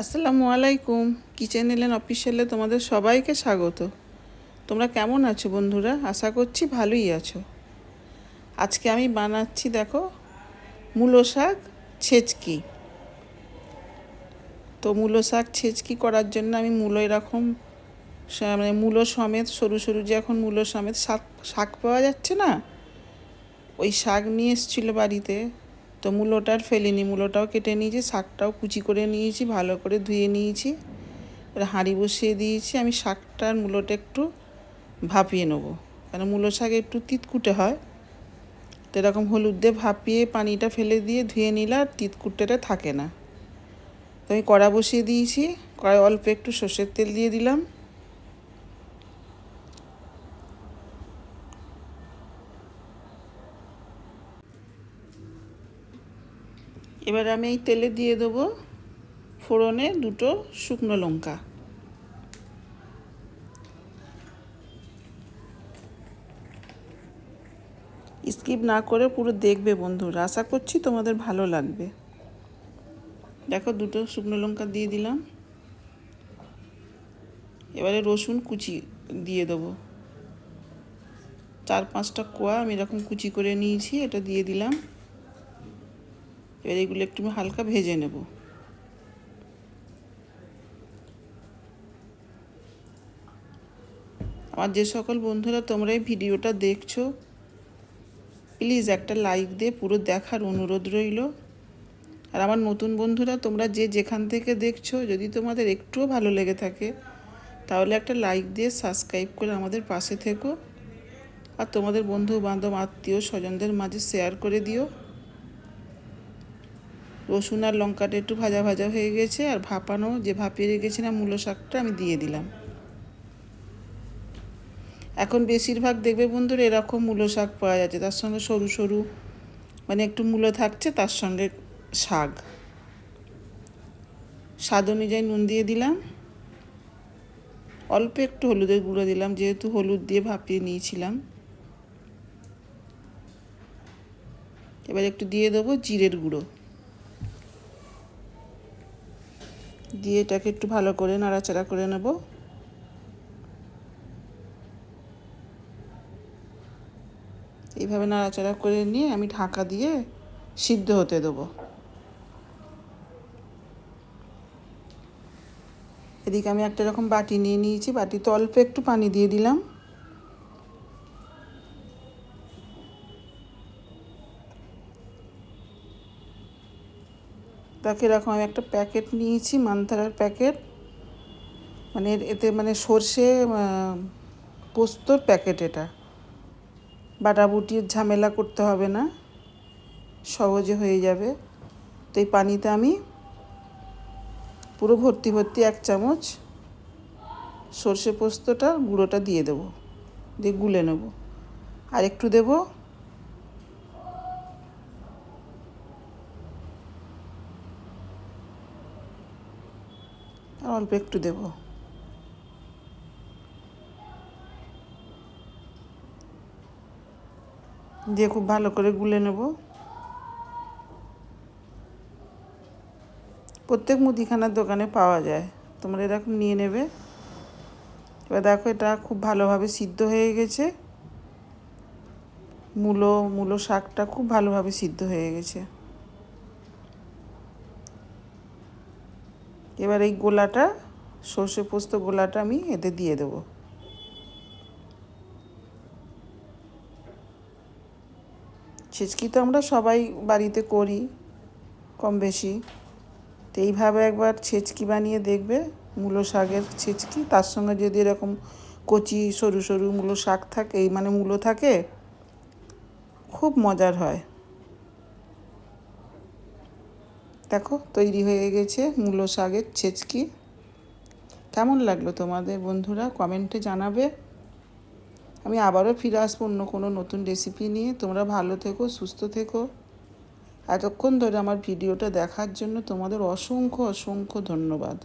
আসসালামু আলাইকুম। কিচেন এলেন অফিসিয়ালে তোমাদের সবাইকে স্বাগত। তোমরা কেমন আছো বন্ধুরা? আশা করছি ভালোই আছো। আজকে আমি বানাচ্ছি, দেখো, মূলো শাক, ছেচকি। তো মূলো শাক, ছেচকি করার জন্য আমি মূলো এরকম মানে মূলো সমেত, সরু সরু যে এখন মূলো সমেত শাক শাক পাওয়া যাচ্ছে না? ওই শাক নিয়ে এসেছিল বাড়িতে। তো মূলোটা আর ফেলিনি, মূলোটাও কেটে নিয়েছি, শাকটাও কুচি করে নিয়েছি, ভালো করে ধুয়ে নিয়েছি, এবার হাঁড়ি বসিয়ে দিয়েছি, আমি শাকটার মূলোটা একটু ভাপিয়ে নেব। কারণ মূলো শাক একটু তিতকুটে হয়, তো এরকম হলুদ দিয়ে ভাপিয়ে পানিটা ফেলে দিয়ে ধুয়ে নিলে আর তিতকুটেটা থাকে না। তো আমি কড়া বসিয়ে দিয়েছি কড়াই অল্প একটু সর্ষের তেল দিয়ে দিলাম। এবার আমি এই তেলে দিয়ে দেবো ফোড়নে দুটো শুকনো লঙ্কা। স্কিপ না করে পুরো দেখবে বন্ধুরা, আশা করছি তোমাদের ভালো লাগবে। দেখো দুটো শুকনো লঙ্কা দিয়ে দিলাম। এবারে রসুন কুচি দিয়ে দেবো। চার পাঁচটা কোয়া আমি এরকম কুচি করে নিয়েছি, এটা দিয়ে দিলাম। এবার এগুলো একটু আমি হালকা ভেজে নেব। আমার যে সকল বন্ধুরা তোমরা এই ভিডিওটা দেখছ, প্লিজ একটা লাইক দিয়ে পুরো দেখার অনুরোধ রইল। আর আমার নতুন বন্ধুরা, তোমরা যে যেখান থেকে দেখছ, যদি তোমাদের একটুও ভালো লেগে থাকে, তাহলে একটা লাইক দিয়ে সাবস্ক্রাইব করে আমাদের পাশে থেকো। আর তোমাদের বন্ধু বান্ধব আত্মীয় স্বজনদের মাঝে শেয়ার করে দিও। রসুন আর লঙ্কাটা একটু ভাজা ভাজা হয়ে গেছে আর ভাপানো যে ভাপিয়ে রেখেছিলাম মূলো শাকটা আমি দিয়ে দিলাম। এখন বেশিরভাগ দেখবে বন্ধুরা এরকম মূলো শাক পাওয়া যাচ্ছে, তার সঙ্গে সরু সরু মানে একটু মূলো থাকছে, তার সঙ্গে শাক। স্বাদ অনুযায়ী নুন দিয়ে দিলাম। অল্প একটু হলুদের গুঁড়ো দিলাম, যেহেতু হলুদ দিয়ে ভাপিয়ে নিয়েছিলাম। এবার একটু দিয়ে দেবো জিরের গুঁড়ো। দিয়ে এটাকে একটু ভালো করে নাড়াচাড়া করে নেব। এইভাবে নাড়াচাড়া করে নিয়ে আমি ঢাকা দিয়ে সিদ্ধ হতে দেবো। এদিকে আমি একটা রকম বাটি নিয়ে নিয়েছি, বাটিতে অল্প একটু পানি দিয়ে দিলাম। তাকে এরকম আমি একটা প্যাকেট নিয়েছি, মান্থারার প্যাকেট। মানে এতে মানে সর্ষে পোস্তর প্যাকেট এটা। বাটাবুটির ঝামেলা করতে হবে না, সহজে হয়ে যাবে। তো এই পানিতে আমি পুরো ভর্তি ভর্তি এক চামচ সর্ষে পোস্তটা গুঁড়োটা দিয়ে দেবো, দিয়ে গুলে নেব। আর একটু দেবো আর অল্প একটু দেব। দিয়ে খুব ভালো করে গুলে নেব। প্রত্যেক মুদিখানার দোকানে পাওয়া যায়। তোমরা এরকম নিয়ে নেবে। এবার দেখো, এটা খুব ভালোভাবে সিদ্ধ হয়ে গেছে। মূলো মূলো শাকটা খুব ভালোভাবে সিদ্ধ হয়ে গেছে। এবার এই গোলাটা, সর্ষে পোস্ত গোলাটা আমি এতে দিয়ে দেবো। ছেচকি তো আমরা সবাই বাড়িতে করি, কম বেশি। তো এইভাবে একবার ছেচকি বানিয়ে দেখবে, মূলো শাকের ছেচকি। তার সঙ্গে যদি এরকম কচি, সরু সরু মূলো শাক থাকে, এই মানে মূলো থাকে, খুব মজার হয়। দেখো, তৈরি হয়ে গেছে মূলো শাকের ছেচকি। কেমন লাগল তোমাদের বন্ধুরা? কমেন্টে জানাবে। আমি আবারও ফিরে আসব অন্য কোনো নতুন রেসিপি নিয়ে। তোমরা ভালো থেকো, সুস্থ থেকো। এতক্ষণ ধরে আমার ভিডিওটা দেখার জন্য তোমাদের অসংখ্য অসংখ্য ধন্যবাদ।